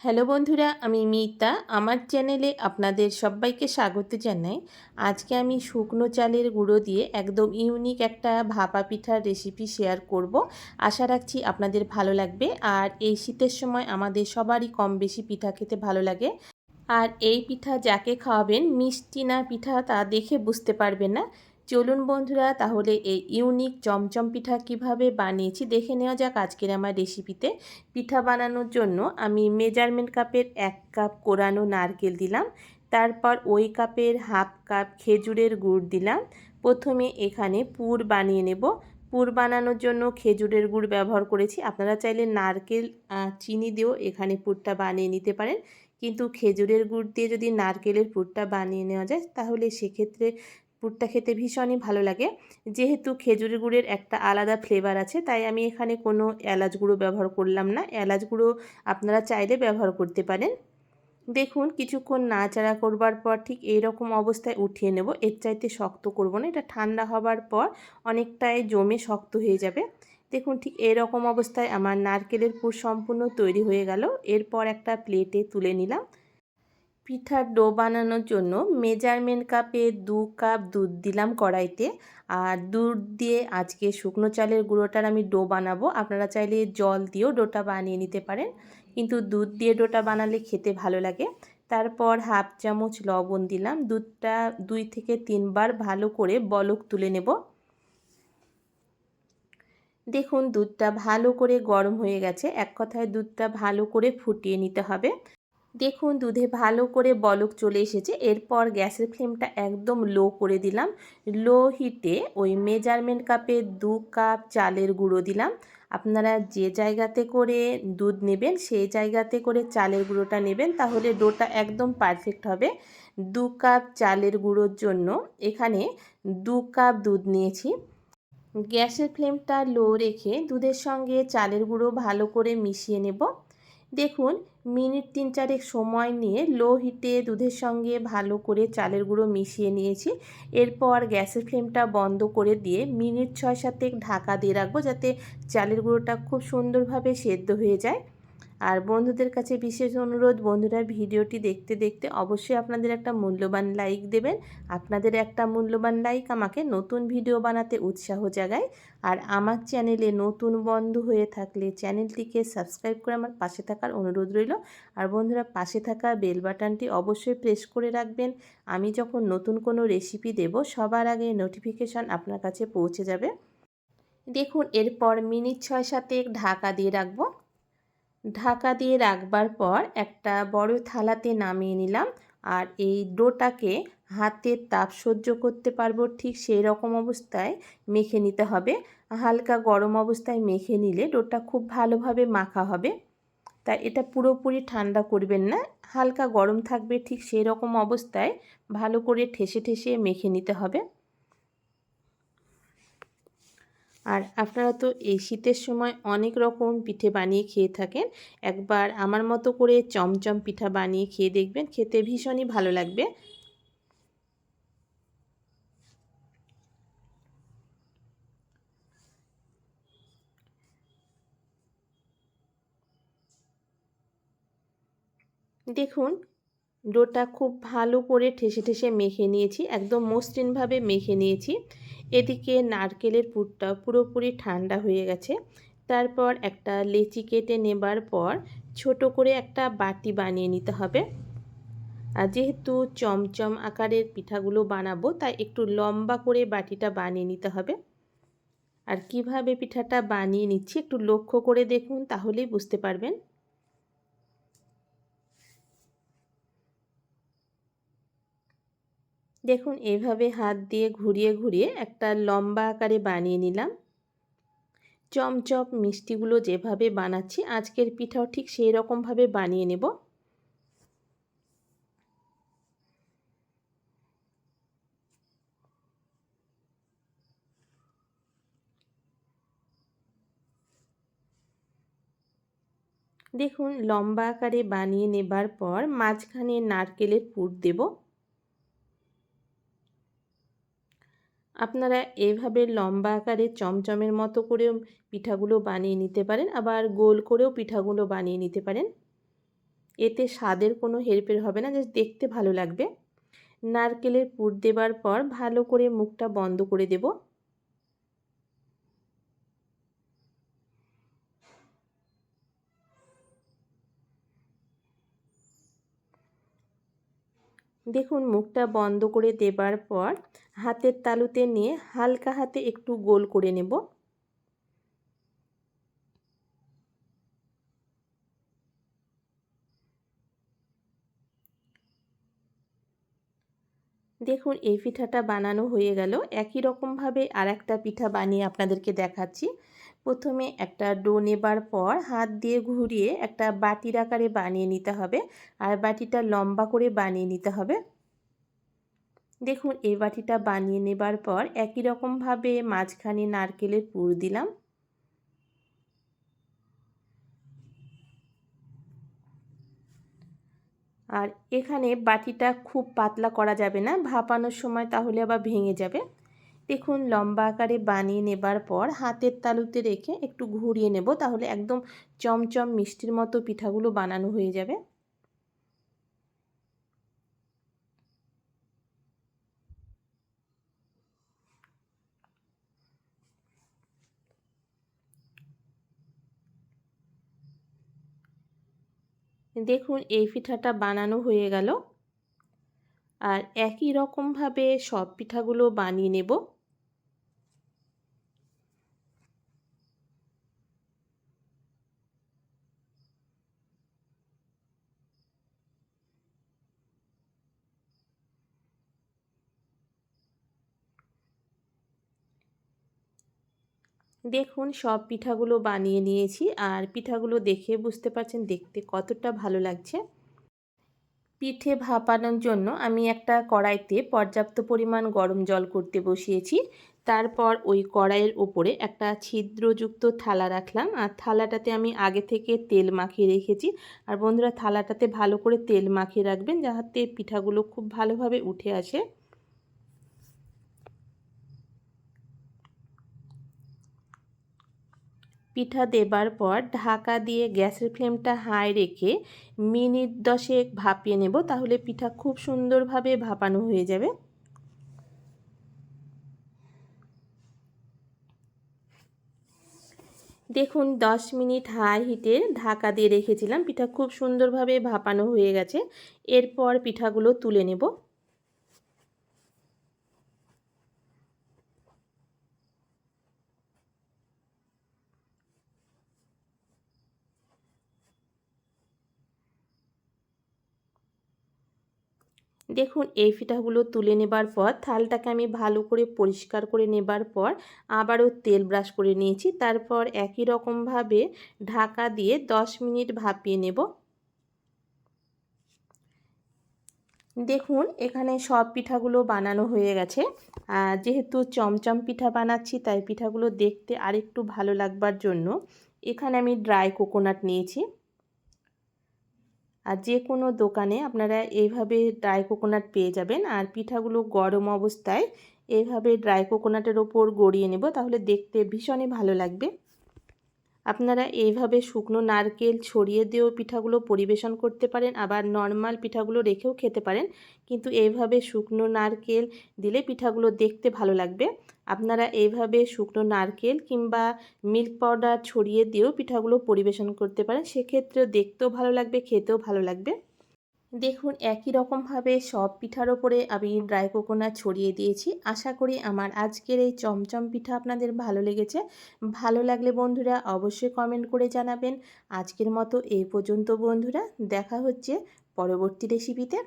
Hello বন্ধুরা, আমি মিতা। আমার চ্যানেলে আপনাদের সবাইকে স্বাগত জানাই। আজকে আমি শুকনো চালের গুঁড়ো দিয়ে একদম ইউনিক একটা ভাপা পিঠার রেসিপি শেয়ার করব। আশা রাখছি আপনাদের ভালো লাগবে। আর এই শীতের সময় আমাদের সবারই কম বেশি পিঠা খেতে ভালো লাগে। আর এই পিঠা যাকে খাওয়াবেন, মিষ্টি না পিঠা তা দেখে বুঝতে পারবে না। চলুন বন্ধুরা, তাহলে এই ইউনিক চমচম পিঠা কীভাবে বানিয়েছি দেখে নেওয়া যাক আজকের আমার রেসিপিতে। পিঠা বানানোর জন্য আমি মেজারমেন্ট কাপের এক কাপ কোরানো নারকেল দিলাম, তারপর ওই কাপের হাফ কাপ খেজুরের গুড় দিলাম। প্রথমে এখানে পুর বানিয়ে নেব। পুর বানানোর জন্য খেজুরের গুড় ব্যবহার করেছি। আপনারা চাইলে নারকেল চিনি দিয়েও এখানে পুরটা বানিয়ে নিতে পারেন। কিন্তু খেজুরের গুড় দিয়ে যদি নারকেলের পুরটা বানিয়ে নেওয়া যায়, তাহলে সেক্ষেত্রে পুরটা খেতে ভীষণই ভালো লাগে। যেহেতু খেজুর গুড়ের একটা আলাদা ফ্লেভার আছে, তাই আমি এখানে কোনো এলাচ গুঁড়ো ব্যবহার করলাম না। এলাচ গুঁড়ো আপনারা চাইলে ব্যবহার করতে পারেন। দেখুন, কিছুক্ষণ নাড়াচাড়া করবার পর ঠিক এই রকম অবস্থায় উঠিয়ে নেব। এর চাইতে শক্ত করব না, এটা ঠান্ডা হবার পর অনেকটাই জমে শক্ত হয়ে যাবে। দেখুন, ঠিক এরকম অবস্থায় আমার নারকেলের পুর সম্পূর্ণ তৈরি হয়ে গেল। এরপর একটা প্লেটে তুলে নিলাম। পিঠার ডো বানানোর জন্য মেজারমেন্ট কাপে দু কাপ দুধ দিলাম কড়াইতে। আর দুধ দিয়ে আজকে শুকনো চালের গুঁড়োটার আমি ডো বানাবো। আপনারা চাইলে জল দিয়েও ডোটা বানিয়ে নিতে পারেন। কিন্তু দুধ দিয়ে ডোটা বানালে খেতে ভালো লাগে। তারপর হাফ চামচ লবণ দিলাম। দুধটা দুই থেকে তিনবার ভালো করে বলক তুলে নেব। দেখুন, দুধটা ভালো করে গরম হয়ে গেছে। এক কথায় দুধটা ভালো করে ফুটিয়ে নিতে হবে। দেখুন, দুধে ভালো করে বলক চলে এসেছে। এরপর গ্যাসের ফ্লেমটা একদম লো করে দিলাম। লো হিটে ওই মেজারমেন্ট কাপে দু কাপ চালের গুঁড়ো দিলাম। আপনারা যে জায়গাতে করে দুধ নেবেন, সেই জায়গাতে করে চালের গুঁড়োটা নেবেন, তাহলে ডোটা একদম পারফেক্ট হবে। দু কাপ চালের গুঁড়োর জন্য এখানে দু কাপ দুধ নিয়েছি। গ্যাসের ফ্লেমটা লো রেখে দুধের সঙ্গে চালের গুঁড়ো ভালো করে মিশিয়ে নেব। দেখুন, মিনিট তিন চারেক সময় নিয়ে লো হিটে দুধের সঙ্গে ভালো করে চালের গুঁড়ো মিশিয়ে নিয়েছি। এরপর গ্যাসের ফ্লেমটা বন্ধ করে দিয়ে মিনিট ছয় সাতেক ঢাকা দিয়ে রাখব যাতে চালের গুঁড়োটা খুব সুন্দরভাবে সেদ্ধ হয়ে যায়। আর বন্ধুদের কাছে বিশেষ অনুরোধ, বন্ধুরা ভিডিওটি দেখতে দেখতে অবশ্যই আপনাদের একটা মূল্যবান লাইক দেবেন। আপনাদের একটা মূল্যবান লাইক আমাকে নতুন ভিডিও বানাতে উৎসাহ জাগায়। আর আমার চ্যানেলে নতুন বন্ধু হয়ে থাকলে চ্যানেলটিকে সাবস্ক্রাইব করে আমার পাশে থাকার অনুরোধ রইল। আর বন্ধুরা পাশে থাকা বেল বাটনটি অবশ্যই প্রেস করে রাখবেন। আমি যখন নতুন কোনো রেসিপি দেব, সবার আগে নোটিফিকেশান আপনার কাছে পৌঁছে যাবে। দেখুন, এরপর মিনিট ছয় সাতে ঢাকা দিয়ে রাখব। ঢাকা দিয়ে রাখবার পর একটা বড় থালাতে নামিয়ে নিলাম। আর এই ডোটাকে হাতের তাপ সহ্য করতে পারব ঠিক সেই রকম অবস্থায় মেখে নিতে হবে। হালকা গরম অবস্থায় মেখে নিলে ডোটা খুব ভালোভাবে মাখা হবে। তাই এটা পুরোপুরি ঠান্ডা করবেন না। হালকা গরম থাকবে ঠিক সেই রকম অবস্থায় ভালো করে ঠেসে ঠেসে মেখে নিতে হবে। আর আপনারা তো এই শীতের সময় অনেক রকম পিঠে বানিয়ে খেয়ে থাকেন। একবার আমার মতো করে চমচম পিঠা বানিয়ে খেয়ে দেখবেন, খেতে ভীষণই ভালো লাগবে। দেখুন ডোটা খুব ভালো করে ঠেসে ঠেসে মেখে নিয়েছি, একদম মসৃণভাবে মেখে নিয়েছি। এদিকে নারকেলের পুরটা পুরোপুরি ঠান্ডা হয়ে গেছে। তারপর একটা লেচি কেটে নেবার পর ছোট করে একটা বাটি বানিয়ে নিতে হবে। আর যেহেতু চমচম আকারের পিঠাগুলো বানাবো, তাই একটু লম্বা করে বাটিটা বানিয়ে নিতে হবে। আর কীভাবে পিঠাটা বানিয়ে নিচ্ছি একটু লক্ষ্য করে দেখুন, তাহলেই বুঝতে পারবেন। দেখুন, এভাবে হাত দিয়ে ঘুরিয়ে ঘুরিয়ে একটা লম্বা আকারে বানিয়ে নিলাম। চমচপ মিষ্টিগুলো যেভাবে বানাচ্ছি, আজকের পিঠাও ঠিক সেই রকমভাবে বানিয়ে নেব। দেখুন, লম্বা আকারে বানিয়ে নেবার পর মাঝখানে নারকেলের পুর দেবো। আপনারা এইভাবে লম্বা আকারে চমচমের মতো করেও পিঠাগুলো বানিয়ে নিতে পারেন, আবার গোল করেও পিঠাগুলো বানিয়ে নিতে পারেন। এতে স্বাদের কোনো হেরফের হবে না, জাস্ট দেখতে ভালো লাগবে। নারকেলের পুর দেবার পর ভালো করে মুখটা বন্ধ করে দেব। দেখুন, মুখটা বন্ধ করে দেবার পর হাতের তালুতে নিয়ে হালকা হাতে একটু গোল করে নেব। দেখুন, এই পিঠাটা বানানো হয়ে গেল। একই রকমভাবে আর একটা পিঠা বানিয়ে আপনাদেরকে দেখাচ্ছি। প্রথমে একটা ডো নেবার পর হাত দিয়ে ঘুরিয়ে একটা বাটির আকারে বানিয়ে নিতে হবে। আর বাটিটা লম্বা করে বানিয়ে নিতে হবে। দেখুন, এই বাটিটা বানিয়ে নেবার পর একই রকমভাবে মাঝখানে নারকেলের পুর দিলাম। আর এখানে বাটিটা খুব পাতলা করা যাবে না, ভাপানোর সময় তাহলে আবার ভেঙে যাবে। দেখুন, লম্বা আকারে বানিয়ে নেবার পর হাতের তালুতে রেখে একটু ঘুরিয়ে নেব। তাহলে একদম চমচম মিষ্টির মতো পিঠাগুলো বানানো হয়ে যাবে। দেখুন, এই পিঠাটা বানানো হয়ে গেল। আর একই রকমভাবে সব পিঠাগুলো বানিয়ে নেব। দেখুন, সব পিঠাগুলো বানিয়ে নিয়েছি আর পিঠাগুলো দেখে বুঝতে পারছেন দেখতে কতটা ভালো লাগছে। পিঠে ভাপানোর জন্য আমি একটা কড়াইতে পর্যাপ্ত পরিমাণ গরম জল করতে বসিয়েছি। তারপর ওই কড়াইয়ের ওপরে একটা ছিদ্রযুক্ত থালা রাখলাম আর থালাটাতে আমি আগে থেকে তেল মাখিয়ে রেখেছি। আর বন্ধুরা, থালাটাতে ভালো করে তেল মাখিয়ে রাখবেন যাতে পিঠাগুলো খুব ভালোভাবে উঠে আসে। পিঠা দেবার পর ঢাকা দিয়ে গ্যাসের ফ্লেমটা হাই রেখে মিনিট দশেক ভাপিয়ে নেব, তাহলে পিঠা খুব সুন্দরভাবে ভাপানো হয়ে যাবে। দেখুন 10 মিনিট হাই হিটে ঢাকা দিয়ে রেখেছিলাম, পিঠা খুব সুন্দরভাবে ভাপানো হয়ে গেছে। এরপর পিঠাগুলো তুলে নেব। দেখুন, এই ফিটাগুলো তুলে নেবার পর, থালটাকে আমি ভালো করে পরিষ্কার করে নেবার পর, আবারও তেল ব্রাশ করে নিয়েছি। তারপর একই রকমভাবে ঢাকা দিয়ে 10 মিনিট ভাপিয়ে নেব। দেখুন, এখানে সব পিঠাগুলো বানানো হয়ে গেছে। যেহেতু চমচম পিঠা বানাচ্ছি, তাই পিঠাগুলো দেখতে আরেকটু ভালো লাগবার জন্য এখানে আমি ড্রাই কোকোনাট নিয়েছি। আর যে কোনো দোকানে আপনারা এইভাবে ড্রাই কোকোনাট পেয়ে যাবেন। আর পিঠাগুলো গরম অবস্থায় এইভাবে ড্রাই কোকোনাটের ওপর গড়িয়ে নেব, তাহলে দেখতে ভীষণই ভালো লাগবে। আপনারা এইভাবে শুকনো নারকেল ছড়িয়ে দিয়েও পিঠাগুলো পরিবেশন করতে পারেন, আবার নর্মাল পিঠাগুলো রেখেও খেতে পারেন। কিন্তু এইভাবে শুকনো নারকেল দিলে পিঠাগুলো দেখতে ভালো লাগবে। আপনারা এইভাবে শুকনো নারকেল কিংবা মিল্ক পাউডার ছড়িয়ে দিয়েও পিঠাগুলো পরিবেশন করতে পারেন। সেক্ষেত্রেও দেখতেও ভালো লাগবে, খেতেও ভালো লাগবে। দেখুন, একই রকমভাবে সব পিঠার ওপরে আমি ড্রাই কোকোনাট ছড়িয়ে দিয়েছি। আশা করি আমার আজকের এই চমচম পিঠা আপনাদের ভালো লেগেছে। ভালো লাগলে বন্ধুরা অবশ্যই কমেন্ট করে জানাবেন। আজকের মতো এই পর্যন্ত বন্ধুরা, দেখা হচ্ছে পরবর্তী রেসিপিতে।